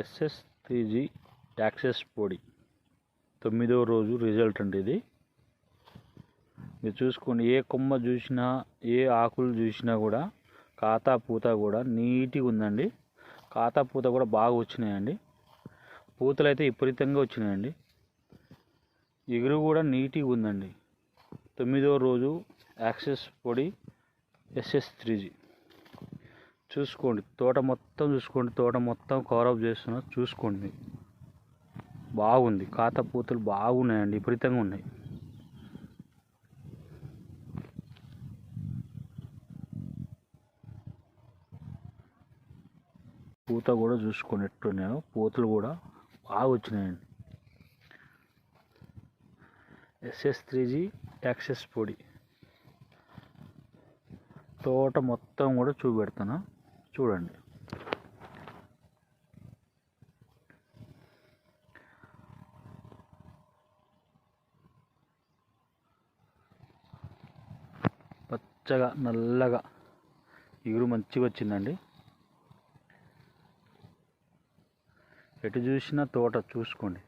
SS three G access పొడి. తొమ్మిదవ రోజు రిజల్ట్ అండి ఇది. మీరు చూసుకోండి ఏ కొమ్మ చూసినా ఏ ఆకులు చూసినా కూడా ఖాతా పూత కూడా నీట్గా ఉందండి. ఖాతా పూత కూడా బాగా వచ్చినాయండి. పూతలు అయితే విపరీతంగా వచ్చినాయండి. ఎగురు కూడా నీట్గా ఉందండి. తొమ్మిదవ రోజు యాక్సెస్ పొడి ఎస్ఎస్ త్రీజీ చూసుకోండి. తోట మొత్తం చూసుకోండి. తోట మొత్తం కవరప్ చేస్తున్నా చూసుకోండి బాగుంది. కాత పూతలు బాగున్నాయండి. విపరీతంగా ఉన్నాయి. పూత కూడా చూసుకోండి. ఎట్టున్నాయో పూతలు కూడా బాగా వచ్చినాయండి. ఎస్ఎస్ త్రీ జీ యాక్సెస్ పొడి. తోట మొత్తం కూడా చూపెడతాను చూడండి. పచ్చగా నల్లగా ఇగురు మంచిగా వచ్చిందండి. ఎటు చూసినా తోట చూసుకోండి.